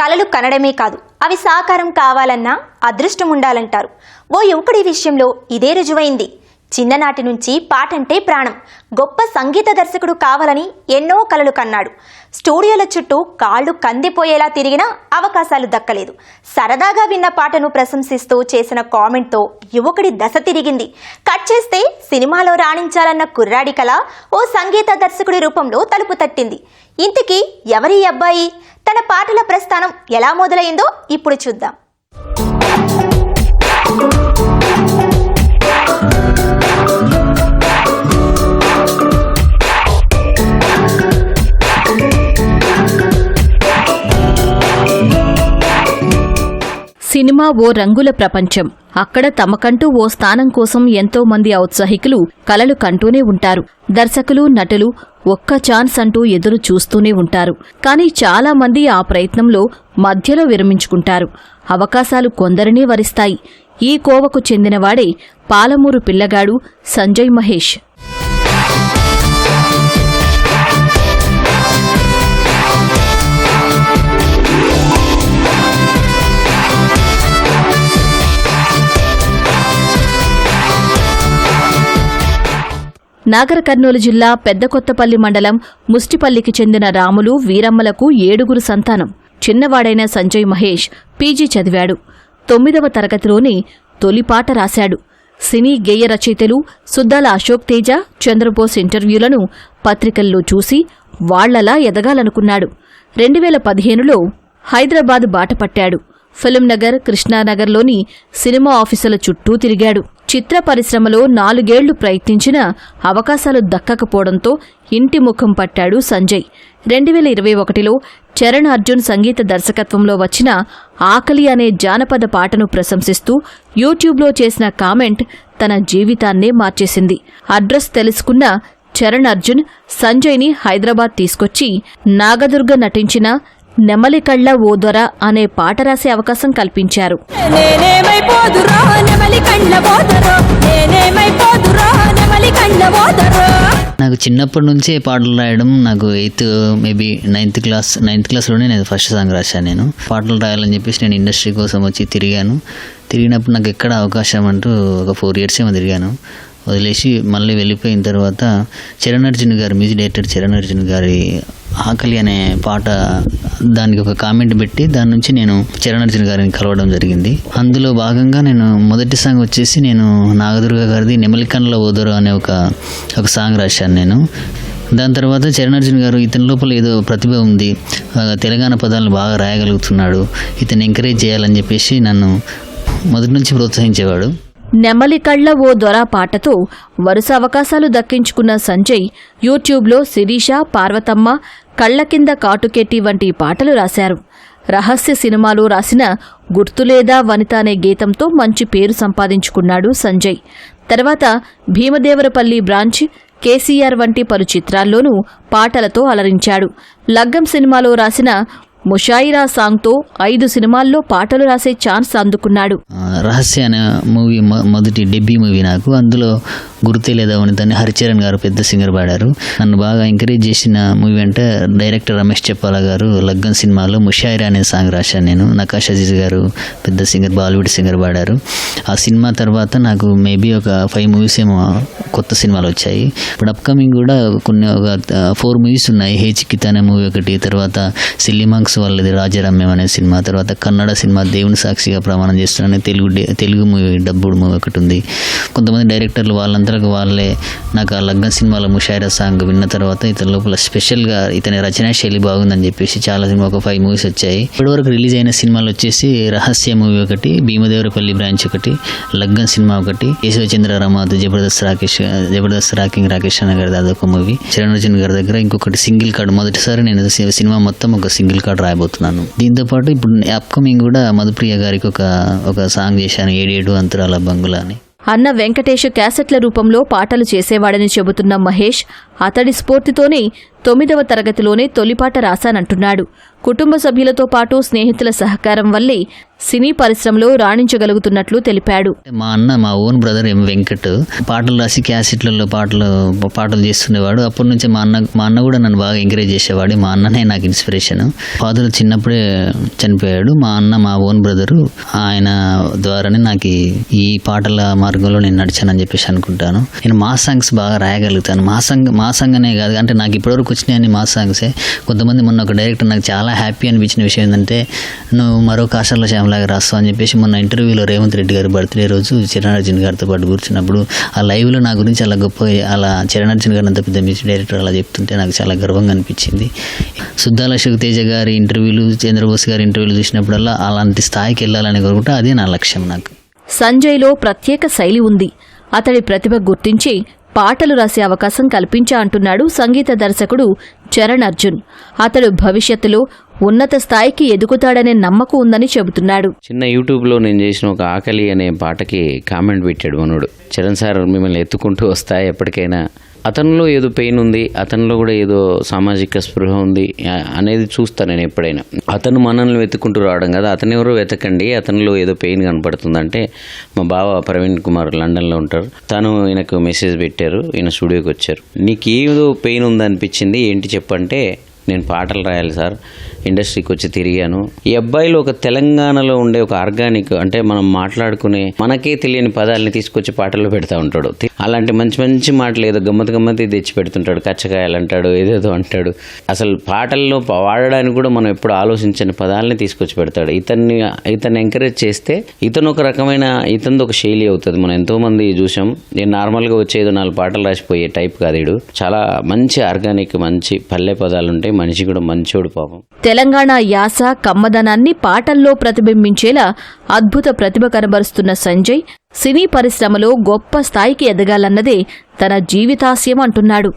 కలలు కనడమే కాదు అవి సాకారం కావాలన్నా అదృష్టం ఉండాలంటారు. ఓ యువకుడి విషయంలో ఇదే రుజువైంది. చిన్ననాటి నుంచి పాటంటే ప్రాణం. గొప్ప సంగీత దర్శకుడు కావాలని ఎన్నో కలలు కన్నాడు. స్టూడియోల చుట్టూ కాళ్ళు కందిపోయేలా తిరిగినా అవకాశాలు దక్కలేదు. సరదాగా విన్న పాటను ప్రశంసిస్తూ చేసిన కామెంట్తో యువకుడి దశ తిరిగింది. కట్ చేస్తే సినిమాలో రాణించాలన్న కుర్రాడి కళ ఓ సంగీత దర్శకుడి రూపంలో తలుపు తట్టింది. ఇంతకీ ఎవరి ఈ అబ్బాయి? తన పాటల ప్రస్థానం ఎలా మొదలైందో ఇప్పుడు చూద్దాం. సినిమా ఓ రంగుల ప్రపంచం. అక్కడ తమకంటూ ఓ స్థానం కోసం ఎంతో మంది ఔత్సాహికులు కలలు కంటూనే ఉంటారు. దర్శకులు నటులు ఒక్క ఛాన్స్ అంటూ ఎదురు చూస్తూనే ఉంటారు. కానీ చాలా మంది ఆ ప్రయత్నంలో మధ్యలో విరమించుకుంటారు. అవకాశాలు కొందరినే వరిస్తాయి. ఈ కోవకు చెందినవాడే పాలమూరు పిల్లగాడు సంజయ్ మహేష్. నాగర కర్నూలు జిల్లా పెద్దకొత్తపల్లి మండలం ముస్టిపల్లికి చెందిన రాములు వీరమ్మలకు ఏడుగురు సంతానం. చిన్నవాడైన సంజయ్ మహేష్ పీజీ చదివాడు. తొమ్మిదవ తరగతిలోనే తొలిపాట రాశాడు. సినీ గేయ రచయితలు సుద్దాల అశోక్ తేజ చంద్రబోస్ ఇంటర్వ్యూలను పత్రికల్లో చూసి వాళ్ళలా ఎదగాలనుకున్నాడు. రెండు వేల పదిహేనులో హైదరాబాద్ బాట పట్టాడు ఫిలిం నగర్ కృష్ణానగర్లోని సినిమా ఆఫీసుల చుట్టూ తిరిగాడు. చిత్ర పరిశ్రమలో నాలుగేళ్ళు ప్రయత్నించినా అవకాశాలు దక్కకపోవడంతో ఇంటి ముఖం పట్టాడు సంజయ్. రెండు వేల ఇరవై ఒకటిలో చరణ్ అర్జున్ సంగీత దర్శకత్వంలో వచ్చిన ఆకలి అనే జానపద పాటను ప్రశంసిస్తూ యూట్యూబ్లో చేసిన కామెంట్ తన జీవితాన్నే మార్చేసింది. అడ్రస్ తెలుసుకున్న చరణ్ అర్జున్ సంజయ్ని హైదరాబాద్ తీసుకొచ్చి నాగదుర్గ నటించిన నెమలికళ్ళ ఓ దొర అనే పాట రాసే అవకాశం కల్పించారు. నెమలి నెమలి నాకు చిన్నప్పటి నుంచే పాటలు రాయడం నాకు eighth maybe ninth class ninth క్లాస్లోనే నేను ఫస్ట్ సాంగ్ రాశాను నేను. పాటలు రాయాలని చెప్పేసి నేను ఇండస్ట్రీ కోసం వచ్చి తిరిగాను. తిరిగినప్పుడు నాకు ఎక్కడ అవకాశం అంటూ ఒక ఫోర్ ఇయర్స్ ఏమో తిరిగాను. వదిలేసి మళ్ళీ వెళ్ళిపోయిన తర్వాత చరణ్ అర్జున్ గారు మ్యూజిక్ డైరెక్టర్ చరణ్ అర్జున్ గారి ఆకలి అనే పాట దానికి ఒక కామెంట్ పెట్టి దాని నుంచి నేను చరణార్జున గారిని కలవడం జరిగింది. అందులో భాగంగా నేను మొదటి సాంగ్ వచ్చేసి నేను నాగదుర్గ గారిది నెమలికన్ల ఓదరు అనే ఒక ఒక సాంగ్ రాశాను నేను. దాని తర్వాత చరణ్ గారు ఇతని లోపల ఏదో ప్రతిభ ఉంది తెలంగాణ పదాలను బాగా రాయగలుగుతున్నాడు ఇతను ఎంకరేజ్ చేయాలని చెప్పేసి నన్ను మొదటి నుంచి ప్రోత్సహించేవాడు. నెమలి కళ్ళ ఓ దొర పాటతో వరుస అవకాశాలు దక్కించుకున్న సంజయ్ యూట్యూబ్లో శిరీష పార్వతమ్మ కళ్ళ కింద కాటుకెట్టి వంటి పాటలు రాశారు. రహస్య సినిమాలో రాసిన గుర్తులేదా వనిత అనే గీతంతో మంచి పేరు సంపాదించుకున్నాడు సంజయ్. తర్వాత భీమదేవరపల్లి బ్రాంచ్ కేసీఆర్ వంటి పలు చిత్రాల్లోనూ పాటలతో అలరించాడు. లగ్గం సినిమాలో రాసిన ముషాయిరా సాంగ్తో ఐదు సినిమాల్లో పాటలు రాసే ఛాన్స్ అందుకున్నాడు. రహస్య అనే మూవీ మొ- మొదటి డెబ్యూ మూవీ నాకు. అందులో గుర్తే లేదా దాన్ని హరిచరణ్ గారు పెద్ద సింగర్ పాడారు. నన్ను బాగా ఎంకరేజ్ చేసిన మూవీ అంటే డైరెక్టర్ రమేష్ చెప్పాల గారు లగ్గన్ సినిమాలో ముషాయిరా అనే సాంగ్ రాశాను నేను. నకాష్ అజీజ్ గారు పెద్ద సింగర్ బాలీవుడ్ సింగర్ పాడారు. ఆ సినిమా తర్వాత నాకు మేబీ ఒక ఫైవ్ మూవీస్ ఏమో కొత్త సినిమాలు వచ్చాయి. ఇప్పుడు అప్కమింగ్ కూడా కొన్ని ఒక ఫోర్ మూవీస్ ఉన్నాయి. హే చిక్కిత అనే మూవీ ఒకటి తర్వాత సిల్లీ వాళ్ళది రాజరమ్యం అనే సినిమా తర్వాత కన్నడ సినిమా దేవుని సాక్షిగా ప్రమాణం చేస్తున్నాను తెలుగు డే- తెలుగు మూవీ డబ్బుడు మూవీ ఒకటి ఉంది. కొంతమంది డైరెక్టర్లు వాళ్ళంతా వాళ్ళంతరకు వాళ్ళే. నాకు ఆ లగ్గన్ సినిమాలో ముషాయిరా సాంగ్ విన్న తర్వాత ఇతని లోపల స్పెషల్గా ఇతని రచనా శైలి బాగుందని చెప్పేసి చాలా సినిమా ఒక ఫైవ్ మూవీస్ వచ్చాయి. ఇప్పటివరకు రిలీజ్ అయిన సినిమాలు వచ్చేసి రహస్య మూవీ ఒకటి భీమదేవరపల్లి బ్రాంచ్ ఒకటి లగ్గన్ సినిమా ఒకటి కేశవచంద్ర రమాత్ జబర్దస్త్ రాకేష్ జబర్దస్త్ రాకింగ్ రాకేష్ అన్న గారి అదొక మూవీ చరణ్ గారి దగ్గర ఇంకొకటి సింగిల్ కార్డ్. మొదటిసారి నేను సినిమా మొత్తం ఒక సింగిల్ కార్డ్ రాయబోతున్నాను. దీంతో పాటు ఇప్పుడు అప్కమింగ్ కూడా మధుప్రియ గారికి ఒక ఒక సాంగ్ చేశాను ఏడేడు అంతరాల బంగుల అని అన్న వెంకటేష్ క్యాసెట్ల రూపంలో పాటలు చేసేవాడని చెబుతున్న మహేష్ అతడి స్ఫూర్తితోనే తొమ్మిదవ తరగతిలోనే తొలిపాట రాశానంటున్నాడు. కుటుంబ సభ్యులతో పాటు స్నేహితుల సహకారం వల్లే సినీ పరిశ్రమలో రాణించగలుగుతున్నట్లు తెలిపాడు. మా అన్న మా ఓన్ బ్రదర్ ఎం వెంకట్ పాటలు రాసి క్యాసెట్లలో పాటలు పాటలు చేస్తుండేవాడు. అప్పటి నుంచి మా అన్న మా అన్న కూడా నన్ను బాగా ఎంకరేజ్ చేసేవాడు. మా అన్ననే నాకు ఇన్స్పిరేషన్. ఫాదర్ చిన్నప్పుడే చనిపోయాడు. మా అన్న మా ఓన్ బ్రదరు ఆయన ద్వారానే నాకు ఈ- పాటల మార్గంలో నేను నడిచానని చెప్పేసి అనుకుంటాను. నేను మా సాంగ్స్ బాగా రాయగలుగుతాను. మా సంగ్ మా సాంగ్ అనే కాదు అంటే నాకు ఇప్పటివరకు వచ్చినాయని మా సాంగ్సే కొంతమంది మొన్న ఒక డైరెక్టర్ నాకు చాలా హ్యాపీ అనిపించిన విషయం ఏంటంటే నువ్వు మరో కాషాల శ్యామలాగా రాస్తావు అని చెప్పేసి మొన్న ఇంటర్వ్యూలో రేవంత్ రెడ్డి గారు బర్త్డే రోజు చిరణార్జున్ గారితో పాటు కూర్చున్నప్పుడు ఆ లైవ్లో నా గురించి అలా గొప్ప అలా చిరణార్జున్ గారు అంత పెద్ద మ్యూజిక్ డైరెక్టర్ అలా చెప్తుంటే నాకు చాలా గర్వంగా అనిపించింది. సుద్దాల తేజ గారి ఇంటర్వ్యూలు చంద్రబోస్ గారి ఇంటర్వ్యూలు చూసినప్పుడల్లా అలాంటి స్థాయికి వెళ్ళాలని కోరుకుంటే అదే నా లక్ష్యం నాకు. సంజయ్లో ప్రత్యేక శైలి ఉంది. అతడి ప్రతిభ గుర్తించి పాటలు రాసే అవకాశం కల్పించా అంటున్నాడు సంగీత దర్శకుడు చరణ్ అర్జున్ అతడు భవిష్యత్తులో ఉన్నత స్థాయికి ఎదుగుతాడనే నమ్మకం ఉందని చెబుతున్నాడు. చిన్న యూట్యూబ్లో నేను చేసిన ఒక ఆకలి అనే పాటకి కామెంట్ పెట్టాడు మనోడు. చరణ్ సార్ మిమ్మల్ని ఎత్తుకుంటూ వస్తా ఎప్పటికైనా. అతనిలో ఏదో పెయిన్ ఉంది అతనిలో కూడా ఏదో సామాజిక స్పృహ ఉంది అనేది చూస్తాను నేను ఎప్పుడైనా. అతను మనల్ని వెతుక్కుంటూ రావడం కదా అతను ఎవరో వెతకండి అతనిలో ఏదో పెయిన్ కనపడుతుందంటే మా బావ ప్రవీణ్ కుమార్ లండన్లో ఉంటారు. తను ఈయనకు మెసేజ్ పెట్టారు ఈయన స్టూడియోకి వచ్చారు. నీకు ఏదో పెయిన్ ఉందనిపించింది ఏంటి చెప్పంటే నేను పాటలు రాయాలి సార్. ఇండస్ట్రీకి వచ్చి తిరిగాను. ఈ అబ్బాయిలు ఒక తెలంగాణలో ఉండే ఒక ఆర్గానిక్ అంటే మనం మాట్లాడుకునే మనకే తెలియని పదాలని తీసుకొచ్చి పాటల్లో పెడతా ఉంటాడు. అలాంటి మంచి మంచి మాటలు ఏదో గమ్మత్ గమ్మతి తెచ్చి పెడుతుంటాడు. కచ్చకాయలు అంటాడు ఏదేదో అంటాడు. అసలు పాటల్లో వాడడానికి కూడా మనం ఎప్పుడు ఆలోచించని పదాలని తీసుకొచ్చి పెడతాడు. ఇతన్ని ఇతన్ని ఎంకరేజ్ చేస్తే ఇతను ఒక రకమైన ఇతనిది ఒక శైలి అవుతుంది. మనం ఎంతోమంది చూసాం. నేను నార్మల్గా వచ్చేదో నాలుగు పాటలు రాసిపోయే టైప్ కాదు ఈడు. చాలా మంచి ఆర్గానిక్ మంచి పల్లె పదాలు ఉంటాయి మనిషి కూడా మంచోడు పాపం. తెలంగాణ యాస కమ్మదనాన్ని పాటల్లో ప్రతిబింబించేలా అద్భుత ప్రతిభ కనబరుస్తున్న సంజయ్ సినీ పరిశ్రమలో గొప్ప స్థాయికి ఎదగాలన్నదే తన జీవితాశయం అంటున్నాడు.